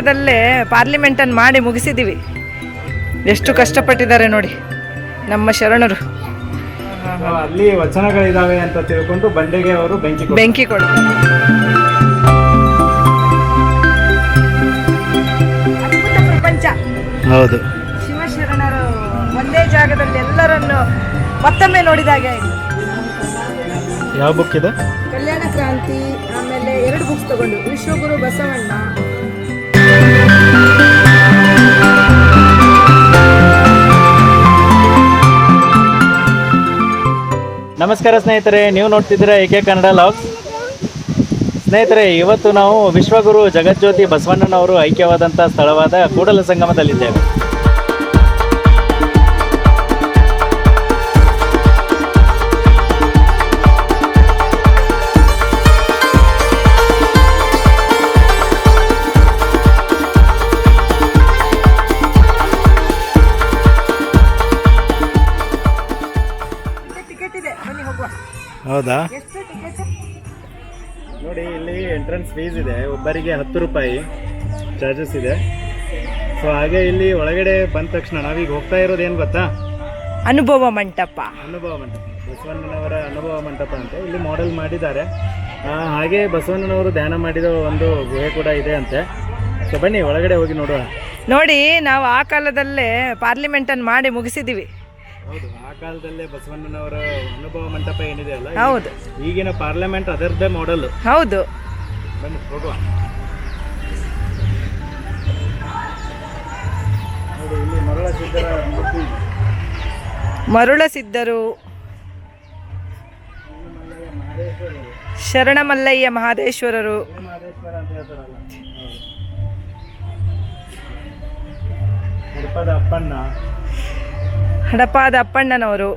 ಕಾಲದಲ್ಲೇ ಪಾರ್ಲಿಮೆಂಟನ್ನು ಮಾಡಿ ಮುಗಿಸಿದ್ದೀವಿ. ಎಷ್ಟು ಕಷ್ಟಪಟ್ಟಿದ್ದಾರೆ ನೋಡಿ ನಮ್ಮ ಶರಣರು. ಅಲ್ಲಿ ವಚನಗಳಿದಾವೆ ಅಂತ ತಿಳ್ಕೊಂಡು ಬಂಡೆಗೆ ಅವರು ಬೆಂಕಿ. ಬೆಂಕಿ ಕೊಡ ಪ್ರಪಂಚ. ಹೌದು. ಶಿವಶರಣರು ಒಂದೇ ಜಾಗದಲ್ಲಿ ಎಲ್ಲರನ್ನು ಮತ್ತೊಮ್ಮೆ ನೋಡಿದಾಗ. ಯಾವ ಬುಕ್ ಇದೆ? ಕಲ್ಯಾಣ ಕ್ರಾಂತಿ ಆಮೇಲೆ ಎರಡು ಬುಕ್ಸ್ ತಗೊಂಡು ವಿಶ್ವಗುರು ಬಸವಣ್ಣ ನಮಸ್ಕಾರ ಸ್ನೇಹಿತರೆ, ನೀವು ನೋಡ್ತಿದ್ದೀರಾ ಏಕೆ ಕನ್ನಡ ಲಾಗ್ಸ್ ಸ್ನೇಹಿತರೆ, ಇವತ್ತು ನಾವು ವಿಶ್ವಗುರು ಜಗಜ್ಯೋತಿ ಬಸವಣ್ಣನವರು ಐಕ್ಯವಾದಂಥ ಸ್ಥಳವಾದ ಕೂಡಲ ಸಂಗಮದಲ್ಲಿದ್ದೇವೆ. ಹೌದಾ? ನೋಡಿ ಇಲ್ಲಿ ಎಂಟ್ರೆನ್ಸ್ ಫೀಸ್ ಇದೆ. ಒಬ್ಬರಿಗೆ ಹತ್ತು ರೂಪಾಯಿ ಚಾರ್ಜಸ್ ಇದೆ. ಸೊ ಹಾಗೆ ಇಲ್ಲಿ ಒಳಗಡೆ ಬಂದ ತಕ್ಷಣ ನಾವೀಗ ಹೋಗ್ತಾ ಇರೋದು ಏನು ಗೊತ್ತಾ? ಅನುಭವ ಮಂಟಪ. ಅನುಭವ ಮಂಟಪ. ಬಸವಣ್ಣನವರ ಅನುಭವ ಮಂಟಪ ಅಂತ ಇಲ್ಲಿ ಮಾಡೆಲ್ ಮಾಡಿದ್ದಾರೆ. ಹಾಗೆ ಬಸವಣ್ಣನವರು ಧ್ಯಾನ ಮಾಡಿದ ಒಂದು ಗುಹೆ ಕೂಡ ಇದೆ ಅಂತೆ. ಸೊ ಬನ್ನಿ ಒಳಗಡೆ ಹೋಗಿ ನೋಡುವ. ನೋಡಿ ನಾವು ಆ ಕಾಲದಲ್ಲೇ ಪಾರ್ಲಿಮೆಂಟನ್ನು ಮಾಡಿ ಮುಗಿಸಿದ್ದೀವಿ ಹೌದು ಆ ಕಾಲದಲ್ಲೇ ಬಸವಣ್ಣನವರ ಅನುಭವ ಮಂಟಪ ಏನಿದೆ ಅಲ್ಲ ಹೌದು. ಈಗಿನ ಪಾರ್ಲಿಮೆಂಟ್ ಅದರದ್ದೇ ಮಾಡೆಲ್ ಹೌದು. ಬನ್ನಿ ಹೋಗುವ. ನೋಡಿ ಇಲ್ಲಿ ಮರಳ ಸಿದ್ಧರ ಮೂರ್ತಿ. ಇದೆ. ಮರುಳ ಸಿದ್ಧರು. ಶರಣಮಲ್ಲಯ್ಯ ಮಹಾದೇಶ್ವರರು. ಮಹದೇಶ್ವರ ಅಂತ ಹೇಳ್ತಾರಲ್ಲ. ಹೌದು. ಹಡಪದ ಅಪ್ಪಣ್ಣ. ಹಡಪಾದ ಅಪ್ಪಣ್ಣನವರು.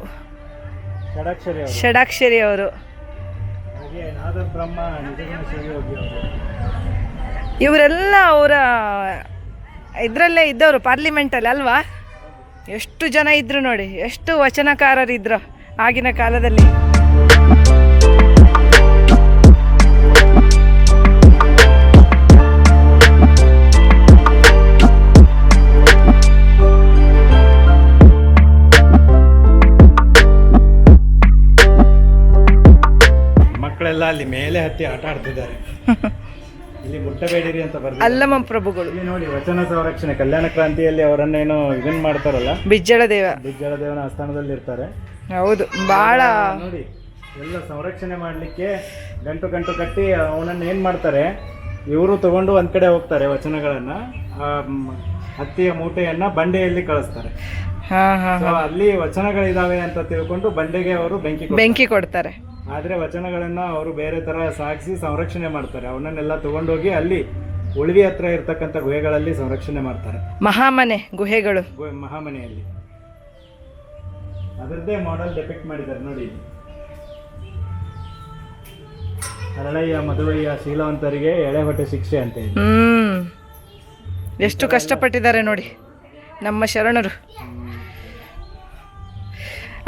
ಷಡಾಕ್ಷರಿ ಅವರು ಇವರೆಲ್ಲ ಅವರ ಇದರಲ್ಲೇ ಇದ್ದವರು ಪಾರ್ಲಿಮೆಂಟಲ್ಲಿ ಅಲ್ವಾ? ಎಷ್ಟು ಜನ ಇದ್ರು ನೋಡಿ ಎಷ್ಟು ವಚನಕಾರರಿದ್ರು ಆಗಿನ ಕಾಲದಲ್ಲಿ. ಅಲ್ಲಿ ಮೇಲೆ ಹತ್ತಿ ಆಟ ಆಡ್ತಿದ್ದಾರೆ. ಇಲ್ಲಿ ಮುಟ್ಟಬೇಡಿರಿ ಅಂತ ಬರ್ತಾರೆ ಅಲ್ಲಮ ಪ್ರಭುಗಳು. ನೋಡಿ ವಚನ ಸಂರಕ್ಷಣೆ ಕಲ್ಯಾಣ ಕ್ರಾಂತಿಯಲ್ಲಿ ಅವರನ್ನೇನೋ ಇದನ್ ಮಾಡ್ತಾರಲ್ಲ? ಬಿಜ್ಜಳ ದೇವ. ಬಿಜ್ಜಳ ದೇವನ ಆಸ್ಥಾನದಲ್ಲಿ ಇರ್ತಾರೆ. ಹೌದು ಬಹಳ ನೋಡಿ ಎಲ್ಲ ಸಂರಕ್ಷಣೆ ಮಾಡಲಿಕ್ಕೆ ಗಂಟು ಗಂಟು ಕಟ್ಟಿ ಅವನನ್ನ ಏನು ಮಾಡ್ತಾರೆ? ಇವರು ತಗೊಂಡು ಒಂದ್ ಕಡೆ ಹೋಗ್ತಾರೆ ವಚನಗಳನ್ನ. ಹತ್ತಿಯ ಮೂಟೆಯನ್ನ ಬಂಡೆಯಲ್ಲಿ ಕಳಿಸ್ತಾರೆ. ಅಲ್ಲಿ ವಚನಗಳಿದಾವೆ ಅಂತ ತಿಳ್ಕೊಂಡು ಬಂಡೆಗೆ ಅವರು ಬೆಂಕಿ. ಬೆಂಕಿ ಕೊಡ್ತಾರೆ. ಆದ್ರೆ ವಚನಗಳನ್ನು ಅವರು ಬೇರೆ ತರ ಸಾಗಿಸಿ ಸಂರಕ್ಷಣೆ ಮಾಡ್ತಾರೆ. ಅವನನ್ನೆಲ್ಲ ತಗೊಂಡೋಗಿ ಅಲ್ಲಿ ಉಳಿವಿ ಹತ್ರ ಇರ್ತಕ್ಕಂಥ ಗುಹೆಗಳಲ್ಲಿ ಸಂರಕ್ಷಣೆ ಮಾಡ್ತಾರೆ. ಮಹಾಮನೆ ಗುಹೆಗಳು. ಗು- ಮಹಾಮನೆಯಲ್ಲಿ. ಅದರದ್ದೇ ಮಾಡೆಲ್ ಡೆಪಿಕ್ಟ್ ಮಾಡಿದ್ದಾರೆ ನೋಡಿ. ಇಲ್ಲಿ. ಹರಳಯ್ಯ ಮದುವಯ್ಯ ಶೀಲವಂತರಿಗೆ ಎಳೆ ಹೊಟ್ಟೆ ಶಿಕ್ಷೆ ಅಂತ ಇದೆ. ಹ್ಮ್. ಎಷ್ಟು ಕಷ್ಟಪಟ್ಟಿದ್ದಾರೆ ನೋಡಿ ನಮ್ಮ ಶರಣರು.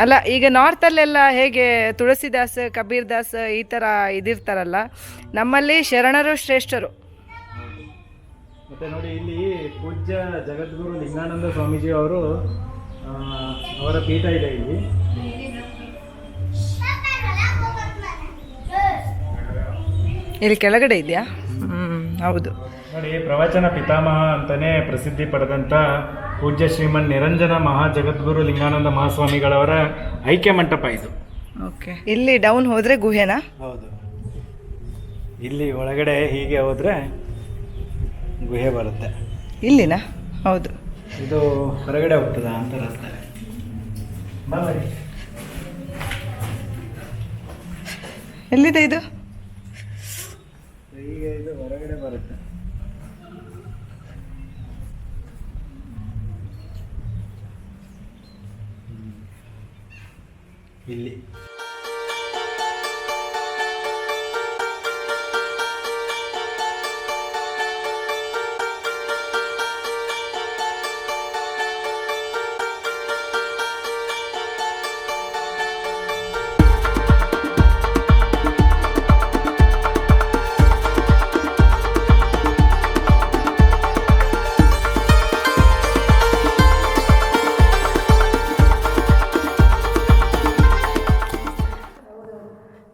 ಅಲ್ಲ ಈಗ ನಾರ್ತಲ್ಲೆಲ್ಲ ಹೇಗೆ ತುಳಸಿದಾಸ್ ಕಬೀರ್ ದಾಸ್ ಈ ಥರ ಇದಿರ್ತಾರಲ್ಲ ನಮ್ಮಲ್ಲಿ ಶರಣರು ಶ್ರೇಷ್ಠರು. ಮತ್ತೆ ನೋಡಿ ಇಲ್ಲಿ ಪೂಜ್ಯ ಜಗದ್ಗುರು ಲಿಂಗಾನಂದ ಸ್ವಾಮೀಜಿ ಅವರು ಅವರ ಪೀಠ ಇದೆ ಇಲ್ಲಿ. ಇಲ್ಲಿ ಕೆಳಗಡೆ ಇದೆಯಾ? ಹ್ಮ್ ಹೌದು. ನೋಡಿ ಪ್ರವಚನ ಪಿತಾಮಹ ಅಂತಾನೆ ಪ್ರಸಿದ್ಧಿ ಪಡೆದಂತ ಪೂಜ್ಯ ಶ್ರೀಮನ್ ನಿರಂಜನ ಮಹಾ ಜಗದ್ಗುರು ಲಿಂಗಾನಂದ ಮಹಾಸ್ವಾಮಿಗಳವರ ಐಕ್ಯ ಮಂಟಪ ಇದು. ಓಕೆ. ಇಲ್ಲಿ ಡೌನ್ ಹೋದ್ರೆ ಗುಹೆನಾ? ಹೌದು. ಇಲ್ಲಿ ಒಳಗಡೆ ಹೀಗೆ ಹೋದರೆ ಗುಹೆ ಬರುತ್ತೆ. ಇಲ್ಲಿನಾ? ಹೌದು. ಇದು ಹೊರಗಡೆ ಹೋಗ್ತದ ಅಂತ ರಸ್ತೆ. ಎಲ್ಲಿದೆ ಇದು? ಈಗ ಇದು ಹೊರಗಡೆ ಬರುತ್ತೆ. ಇಲ್ಲಿ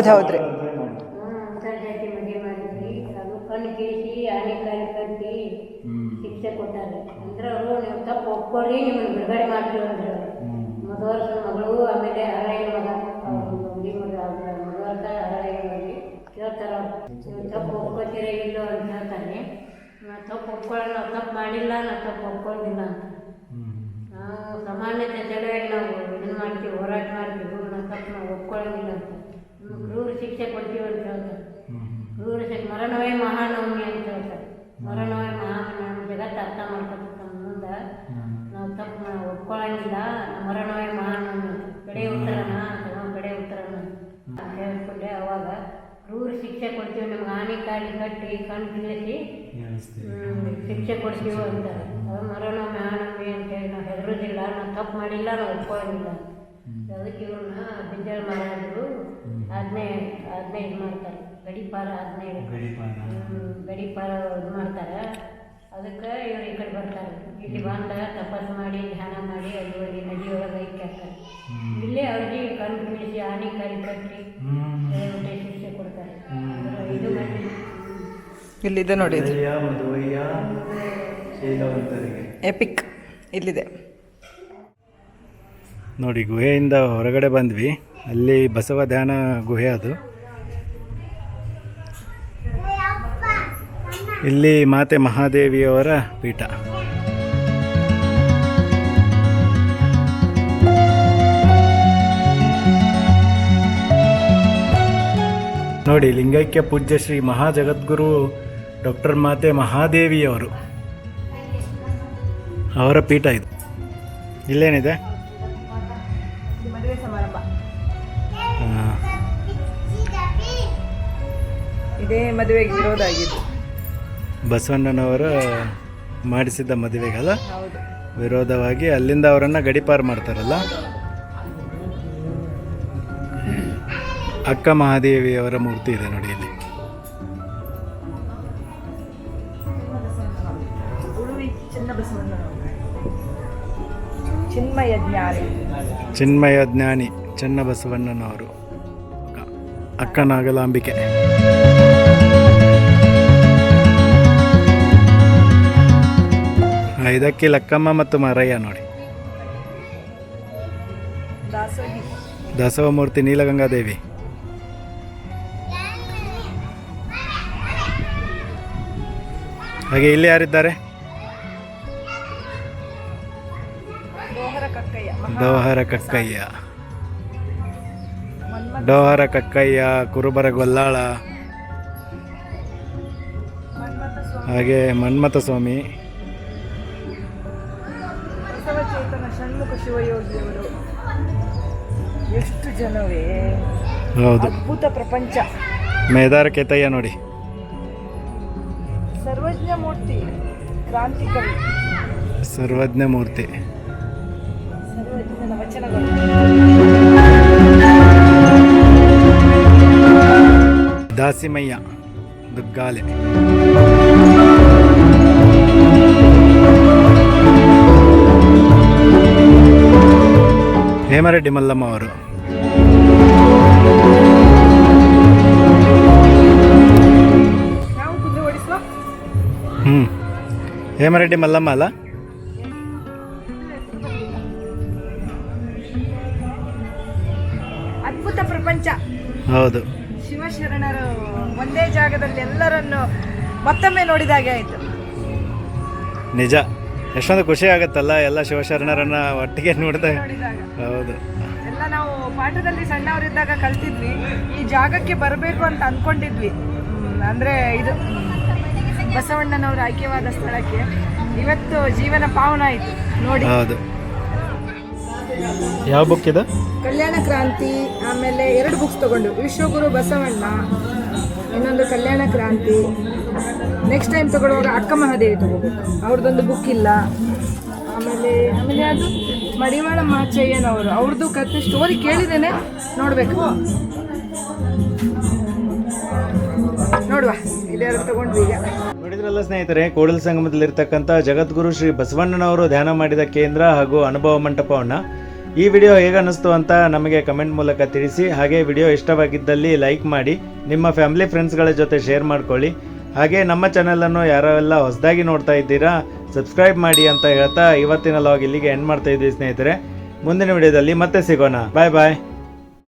ಹೌದು ಹೌದ್ರಿ ಮದುವೆ ಮಾಡಿದ್ರಿ ಅದು ಕಣ್ಣು ಕೀಳಿಸಿ ಆನೆ ಶಿಕ್ಷೆ ನೀವು ತಪ್ಪು ಒಪ್ಕೊಳ್ರಿ ನಿಮ್ಮನ್ನು ಬಿಡುಗಡೆ ಮಾಡ್ತೀವಿ ಅಂದ್ರೆ ಮದುವರ್ಸ ಮಗಳು ಆಮೇಲೆ ಹರಳಿನ ಮಗ ಮಗ. ನೀವು ತಪ್ಪು ಒಪ್ಕೋತೀರ ಇಲ್ಲೋ ಅಂತ ಹೇಳ್ತಾನೆ ತಪ್ಪು ಒಪ್ಕೊಳ್ಳೋಣ ತಪ್ಪು ಮಾಡಿಲ್ಲ ನಾ ತಪ್ಪು ಒಪ್ಕೊಂಡಿಲ್ಲ ಅಂತ ಅವಾಗ ಕ್ರೂರ ಶಿಕ್ಷೆ ಕೊಡ್ತೀವಿ ನಮ್ಗೆ ಆನೆ ಕಾಡಿ ಕಟ್ಟಿ ಕಣ್ಣು ತಿಳಿಸಿ ಶಿಕ್ಷೆ ಕೊಡ್ತೀವಿ ಅಂತ ಅದು ಮರಣ ಮ್ಯಾನಮಿ ಅಂತೇಳಿ ನಾವು ಹೆದರೋದಿಲ್ಲ ನಾವು ತಪ್ಪು ಮಾಡಿಲ್ಲ ನಾವು ಒಪ್ಕೊಳ್ಳೋದಿಲ್ಲ ಅದಕ್ಕೆ ಇವ್ರನ್ನ ಬಿಂಜಾಳ ಮಹಾರಾಜರು ಆಜ್ಞೆ ಆಜ್ಞೆ ಇದು ಮಾಡ್ತಾರೆ ಗಡಿಪಾರ ಆಜ್ಞೆ. ಹ್ಮ್, ಗಡಿಪಾರ ಇದು ಮಾಡ್ತಾರೆ ಅದಕ್ಕೆ ಇವ್ರು ಈ ಕಡೆ ಬರ್ತಾರೆ. ಇಲ್ಲಿ ಬಂದ ತಪಸ್ಸು ಮಾಡಿ ಧ್ಯಾನ ಮಾಡಿ ಅಲ್ಲಿ ಹೋಗಿ ನದಿಯೊಳಗೆ ಐಕ್ಯ ಹಾಕ್ತಾರೆ. ಇಲ್ಲೇ ಅವ್ರಿಗೆ ಕಣ್ಣು ಬೀಳಿಸಿ ಆನೆ ಕಾಲಿ ಕಟ್ಟಿ ಶಿಕ್ಷೆ ಕೊಡ್ತಾರೆ. ಇದು ಮಾಡಿ ಇಲ್ಲಿದೆ ನೋಡಿ ಎಪಿಕ್ ಇಲ್ಲಿದೆ. ನೋಡಿ ಗುಹೆಯಿಂದ ಹೊರಗಡೆ ಬಂದ್ವಿ. ಅಲ್ಲಿ ಬಸವ ಧ್ಯಾನ ಗುಹೆ ಅದು. ಇಲ್ಲಿ ಮಾತೆ ಮಹಾದೇವಿಯವರ ಪೀಠ. ನೋಡಿ, ಲಿಂಗೈಕ್ಯ ಪೂಜ್ಯ ಶ್ರೀ ಮಹಾಜಗದ್ಗುರು ಡಾಕ್ಟರ್ ಮಾತೆ ಮಹಾದೇವಿಯವರು. ಅವರ ಪೀಠ ಇದು. ಇಲ್ಲೇನಿದೆ? ಇದೇ ಮದುವೆಗೆ ಆಗಿದ್ದು. ಬಸವಣ್ಣನವರ ಮಾಡಿಸಿದ್ದ ಮದುವೆಗಲ್ಲ? ವಿರೋಧವಾಗಿ ಅಲ್ಲಿಂದ ಅವರನ್ನು ಗಡಿಪಾರು ಮಾಡ್ತಾರಲ್ಲ? ಅಕ್ಕ ಮಹಾದೇವಿಯವರ ಮೂರ್ತಿ ಇದೆ ನೋಡಿ ಇಲ್ಲಿ. ಚಿನ್ಮಯ ಜ್ಞಾನಿ. ಚಿನ್ಮಯ ಜ್ಞಾನಿ ಚನ್ನಬಸವಣ್ಣನವರು. ಅಕ್ಕ ನಾಗಲಾಂಬಿಕೆ. ಇದಕ್ಕೆ ಲಕ್ಕಮ್ಮ ಮತ್ತು ಮಾರಯ್ಯ ನೋಡಿ. ದಾಸವ ಮೂರ್ತಿ ನೀಲಗಂಗಾದೇವಿ. ಹಾಗೆ ಇಲ್ಲಿ ಯಾರಿದ್ದಾರೆ? ದೋಹರ ಕಕ್ಕಯ್ಯ ಮಹಾ ಡೋಹರ ಕಕ್ಕಯ್ಯ. ಡೋಹರ ಕಕ್ಕಯ್ಯ ಕುರುಬರ ಗೊಲ್ಲಾಳ. ಹಾಗೆ ಮನ್ಮಥ ಸ್ವಾಮಿ. ಚೇತನ ಷಣ್ಮುಖ ಶಿವಯೋಗಿಯವರು. ಎಷ್ಟು ಜನವೇ. ಹೌದು. ಅದ್ಭುತ ಪ್ರಪಂಚ. ಮೇದಾರ ಕೇತಯ್ಯ ನೋಡಿ. ಸರ್ವಜ್ಞ ಮೂರ್ತಿ ಕ್ರಾಂತಿಕವಿ. ಸರ್ವಜ್ಞ ಮೂರ್ತಿ. ಸರ್ವಜ್ಞನ ವಚನಗಳು. ದಾಸಿಮಯ್ಯ ದುಗ್ಗಾಲೆ. ಹೇಮರೆಡ್ಡಿ ಮಲ್ಲಮ್ಮ ಅವರು. ಹ್ಞೂ ಹೇಮರೆಡ್ಡಿ ಮಲ್ಲಮ್ಮ ಅಲ್ಲ? ಅದ್ಭುತ ಪ್ರಪಂಚ. ಹೌದು. ಶಿವಶರಣರು ಒಂದೇ ಜಾಗದಲ್ಲಿ ಎಲ್ಲರನ್ನು ಮತ್ತೊಮ್ಮೆ ನೋಡಿದಾಗೆ ಆಯಿತು. ನಿಜ. ಎಷ್ಟೊಂದು ಖುಷಿ ಆಗುತ್ತಲ್ಲ ಎಲ್ಲ ಶಿವಶರಣರನ್ನ ಒಟ್ಟಿಗೆ ನೋಡಿದೆ. ನೋಡಿದಾಗ ಹೌದು. ಎಲ್ಲ ನಾವು ಪಾಠದಲ್ಲಿ ಸಣ್ಣವರಿದ್ದಾಗ ಕಲ್ತಿದ್ವಿ ಈ ಜಾಗಕ್ಕೆ ಬರಬೇಕು ಅಂತ ಅಂದ್ಕೊಂಡಿದ್ವಿ ಅಂದ್ರೆ ಇದು ಬಸವಣ್ಣನವರು ಐಕ್ಯವಾದ ಸ್ಥಳಕ್ಕೆ. ಇವತ್ತು ಜೀವನ ಪಾವನ ಆಯಿತು ನೋಡಿ. ಹೌದು. ಯಾವ ಬುಕ್ ಇದೆ? ಕಲ್ಯಾಣ ಕ್ರಾಂತಿ ಆಮೇಲೆ ಎರಡು ಬುಕ್ಸ್ ತಗೊಂಡು ವಿಶ್ವಗುರು ಬಸವಣ್ಣ. ಇನ್ನೊಂದು ಕಲ್ಯಾಣ ಕ್ರಾಂತಿ. ನೆಕ್ಸ್ಟ್ ಟೈಮ್ ತಗೊಳ್ಳುವಾಗ ಅಕ್ಕ ಮಹಾದೇವಿ ತಗೋಬೇಕು. ಅವ್ರದ್ದೊಂದು ಬುಕ್ ಇಲ್ಲ. ಆಮೇಲೆ ಆಮೇಲೆ ಅದು ಮಡಿವಾಳ ಮಾಚಯ್ಯನವರು. ಅವ್ರದ್ದು ಕತೆ ಸ್ಟೋರಿ ಕೇಳಿದ್ದೇನೆ. ನೋಡಬೇಕು. ನೋಡುವ. ಇದೆರಡು ತಗೊಂಡ್ವಿ ಈಗ. ನೋಡಿದ್ರಲ್ಲ ಸ್ನೇಹಿತರೆ, ಕೂಡಲ ಸಂಗಮದಲ್ಲಿರ್ತಕ್ಕಂಥ ಜಗದ್ಗುರು ಶ್ರೀ ಬಸವಣ್ಣನವರು ಧ್ಯಾನ ಮಾಡಿದ ಕೇಂದ್ರ ಹಾಗೂ ಅನುಭವ ಮಂಟಪವನ್ನು ಈ ವಿಡಿಯೋ ಹೇಗೆ ಅನ್ನಿಸ್ತು ಅಂತ ನಮಗೆ ಕಮೆಂಟ್ ಮೂಲಕ ತಿಳಿಸಿ. ಹಾಗೆ ವಿಡಿಯೋ ಇಷ್ಟವಾಗಿದ್ದಲ್ಲಿ ಲೈಕ್ ಮಾಡಿ, ನಿಮ್ಮ ಫ್ಯಾಮಿಲಿ ಫ್ರೆಂಡ್ಸ್ಗಳ ಜೊತೆ ಶೇರ್ ಮಾಡ್ಕೊಳ್ಳಿ. ಹಾಗೆ ನಮ್ಮ ಚಾನಲನ್ನು ಯಾರೆಲ್ಲ ಹೊಸದಾಗಿ ನೋಡ್ತಾ ಇದ್ದೀರಾ, ಸಬ್ಸ್ಕ್ರೈಬ್ ಮಾಡಿ ಅಂತ ಹೇಳ್ತಾ ಇವತ್ತಿನ ಲಾಗ್ ಇಲ್ಲಿಗೆ ಎಂಡ್ ಮಾಡ್ತಾ ಇದ್ವಿ ಸ್ನೇಹಿತರೆ. ಮುಂದಿನ ವಿಡಿಯೋದಲ್ಲಿ ಮತ್ತೆ ಸಿಗೋಣ. ಬಾಯ್ ಬಾಯ್